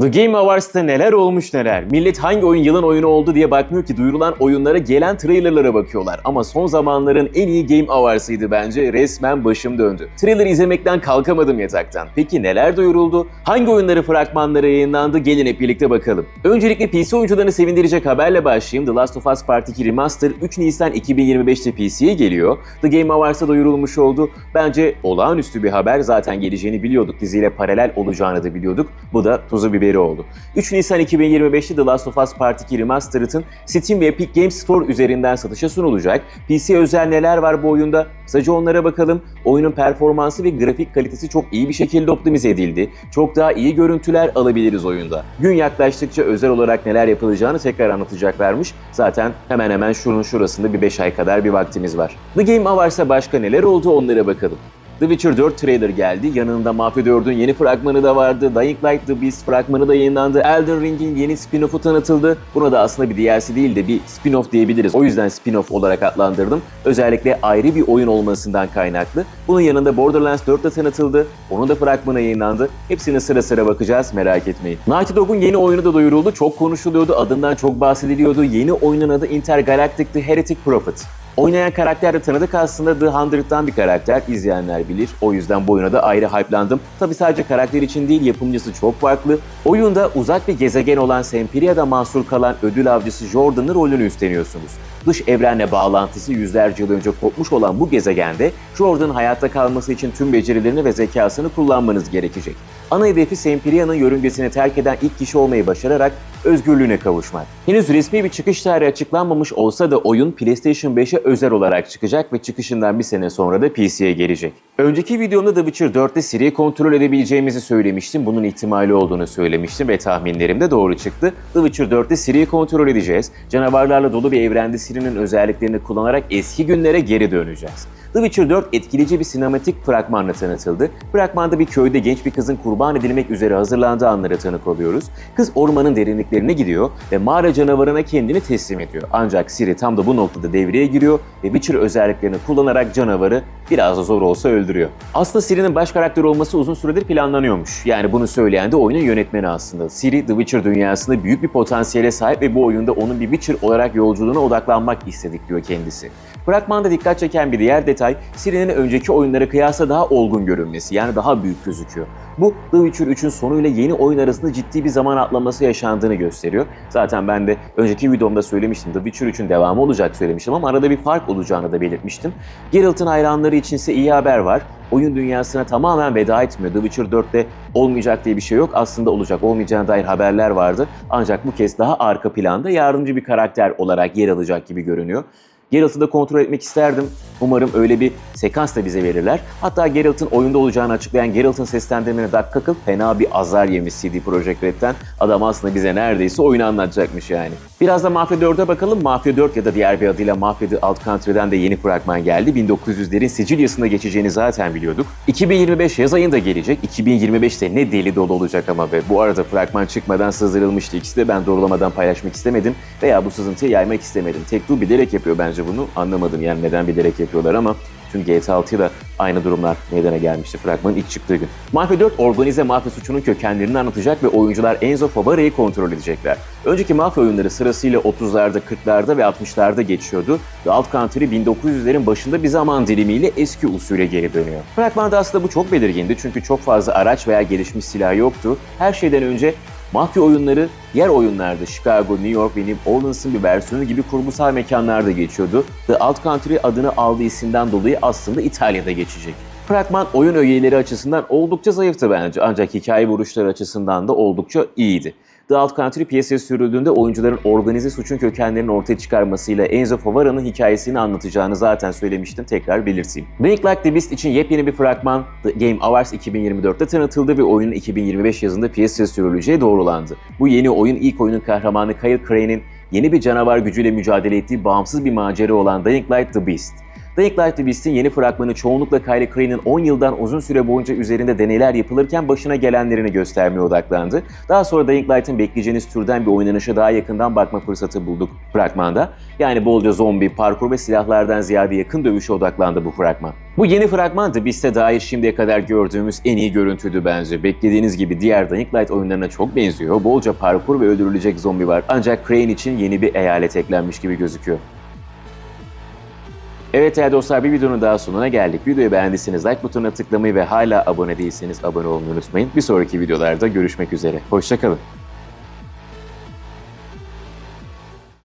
The Game Awards'ta neler olmuş neler. Millet hangi oyun yılın oyunu oldu diye bakmıyor ki duyurulan oyunlara gelen trailerlara bakıyorlar. Ama son zamanların en iyi Game Awards'ıydı bence. Resmen başım döndü. Trailer izlemekten kalkamadım yataktan. Peki neler duyuruldu? Hangi oyunları fragmanları yayınlandı? Gelin hep birlikte bakalım. Öncelikle PC oyuncularını sevindirecek haberle başlayayım. The Last of Us Part 2 Remaster 3 Nisan 2025'te PC'ye geliyor. The Game Awards'ta duyurulmuş oldu. Bence olağanüstü bir haber. Zaten geleceğini biliyorduk. Diziyle paralel olacağını da biliyorduk. Bu da tuzu biberi oldu. 3 Nisan 2025'te The Last of Us Part 2 Remastered'ın Steam ve Epic Games Store üzerinden satışa sunulacak. PC özel neler var bu oyunda? Kısaca onlara bakalım. Oyunun performansı ve grafik kalitesi çok iyi bir şekilde optimize edildi. Çok daha iyi görüntüler alabiliriz oyunda. Gün yaklaştıkça özel olarak neler yapılacağını tekrar anlatacaklarmış. Zaten hemen hemen şunun şurasında bir 5 ay kadar bir vaktimiz var. The Game Awards'a başka neler oldu onlara bakalım. The Witcher 4 trailer geldi. Yanında Mafia 4'ün yeni fragmanı da vardı. Dying Light The Beast fragmanı da yayınlandı. Elden Ring'in yeni spin-off'u tanıtıldı. Buna da aslında bir DLC değil de bir spin-off diyebiliriz. O yüzden spin-off olarak adlandırdım. Özellikle ayrı bir oyun olmasından kaynaklı. Bunun yanında Borderlands 4 de tanıtıldı. Onun da fragmanı yayınlandı. Hepsine sıra sıra bakacağız merak etmeyin. Naughty Dog'un yeni oyunu da duyuruldu. Çok konuşuluyordu. Adından çok bahsediliyordu. Yeni oyunun adı Intergalactic The Heretic Prophet. Oynayan karakter de tanıdık aslında The Hundred'dan bir karakter. izleyenler bilir. O yüzden bu oyuna da ayrı hype'landım. Tabi sadece karakter için değil yapımcısı çok farklı. Oyunda uzak bir gezegen olan Semperia'da mahsur kalan ödül avcısı Jordan'ın rolünü üstleniyorsunuz. Dış evrenle bağlantısı yüzlerce yıl önce kopmuş olan bu gezegende Jordan'ın hayatta kalması için tüm becerilerini ve zekasını kullanmanız gerekecek. Ana hedefi Semperia'nın yörüngesini terk eden ilk kişi olmayı başararak özgürlüğüne kavuşmak. Henüz resmi bir çıkış tarihi açıklanmamış olsa da oyun PlayStation 5'e özel olarak çıkacak ve çıkışından bir sene sonra da PC'ye gelecek. Önceki videomda The Witcher 4'te Siri'yi kontrol edebileceğimizi söylemiştim. Bunun ihtimali olduğunu söylemiştim ve tahminlerim de doğru çıktı. The Witcher 4'te Siri'yi kontrol edeceğiz. Canavarlarla dolu bir evrende Siri'nin özelliklerini kullanarak eski günlere geri döneceğiz. The Witcher 4 etkileyici bir sinematik fragmanla tanıtıldı. Fragmanda bir köyde genç bir kızın kurban edilmek üzere hazırlandığı anlara tanık oluyoruz. Kız ormanın derinliklerine gidiyor ve mağara canavarına kendini teslim ediyor. Ancak Ciri tam da bu noktada devreye giriyor ve Witcher özelliklerini kullanarak canavarı biraz da zor olsa öldürüyor. Aslında Ciri'nin baş karakter olması uzun süredir planlanıyormuş. Yani bunu söyleyen de oyunun yönetmeni aslında. Ciri, The Witcher dünyasında büyük bir potansiyele sahip ve bu oyunda onun bir Witcher olarak yolculuğuna odaklanmak istedik diyor kendisi. Fragmanda dikkat çeken bir diğer detay, Ciri'nin önceki oyunlara kıyasla daha olgun görünmesi, yani daha büyük gözüküyor. Bu The Witcher 3'ün sonuyla yeni oyun arasında ciddi bir zaman atlaması yaşandığını gösteriyor. Zaten ben de önceki videomda söylemiştim, The Witcher 3'ün devamı olacak söylemiştim ama arada bir fark olacağını da belirtmiştim. Geralt'ın hayranları içinse iyi haber var. Oyun dünyasına tamamen veda etmiyor. The Witcher 4'te olmayacak diye bir şey yok. Aslında olacak, olmayacağına dair haberler vardı. Ancak bu kez daha arka planda yardımcı bir karakter olarak yer alacak gibi görünüyor. Geralt'ı da kontrol etmek isterdim. Umarım öyle bir sekans da bize verirler. Hatta Geralt'ın oyunda olacağını açıklayan Geralt'ın seslendirmeni Doug Cockle fena bir azar yemiş CD Projekt Red'den. Adam aslında bize neredeyse oyunu anlatacakmış yani. Biraz da Mafia 4'e bakalım. Mafia 4 ya da diğer bir adıyla Mafia The Alt Country'den de yeni fragman geldi. 1900'lerin Sicilya'sında geçeceğini zaten biliyorduk. 2025 yaz ayında gelecek. 2025'te ne deli dolu olacak ama be. Bu arada fragman çıkmadan sızdırılmıştı ikisi de. Ben doğrulamadan paylaşmak istemedim. Veya bu sızıntıyı yaymak istemedim. Tek bilerek yapıyor bence bunu. Anlamadım yani neden bilerek yapıyorlar ama çünkü GTA 6'ya da aynı durumlar meydana gelmişti fragmanın ilk çıktığı gün. Mafia 4 organize mafya suçunun kökenlerini anlatacak ve oyuncular Enzo Favara'yı kontrol edecekler. Önceki mafya oyunları sırasıyla 30'larda, 40'larda ve 60'larda geçiyordu ve Alt Country 1900'lerin başında bir zaman dilimiyle eski usule geri dönüyor. Fragmanda aslında bu çok belirgindi çünkü çok fazla araç veya gelişmiş silah yoktu. Her şeyden önce Mafya oyunları diğer oyunlarda Chicago, New York ve New Orleans'ın bir versiyonu gibi kurgusal mekanlarda geçiyordu. The Alt Country adını aldığı isimden dolayı aslında İtalya'da geçecek. Fragman oyun ögeleri açısından oldukça zayıftı bence ancak hikaye vuruşları açısından da oldukça iyiydi. The Alt Country piyasaya sürüldüğünde oyuncuların organize suçun kökenlerini ortaya çıkarmasıyla Enzo Favara'nın hikayesini anlatacağını zaten söylemiştim tekrar belirteyim. Blink Like the Beast için yepyeni bir fragman The Game Awards 2024'te tanıtıldı ve oyunun 2025 yazında piyasaya sürüleceği doğrulandı. Bu yeni oyun ilk oyunun kahramanı Kyle Crane'in yeni bir canavar gücüyle mücadele ettiği bağımsız bir macera olan Dying Light the Beast. Dying Light Beast'in yeni fragmanı çoğunlukla Kylie Crane'in 10 yıldan uzun süre boyunca üzerinde deneyler yapılırken başına gelenlerini göstermeye odaklandı. Daha sonra Dying Light'ın bekleyeceğiniz türden bir oynanışa daha yakından bakma fırsatı bulduk fragmanda. Yani bolca zombi, parkur ve silahlardan ziyade yakın dövüşe odaklandı bu fragman. Bu yeni fragman The Beast'e dair şimdiye kadar gördüğümüz en iyi görüntüydü bence. Beklediğiniz gibi diğer Dying Light oyunlarına çok benziyor. Bolca parkur ve öldürülecek zombi var. Ancak Crane için yeni bir eyalet eklenmiş gibi gözüküyor. Evet değerli dostlar bir videonun daha sonuna geldik. Videoyu beğendiyseniz like butonuna tıklamayı ve hala abone değilseniz abone olmayı unutmayın. Bir sonraki videolarda görüşmek üzere. Hoşçakalın.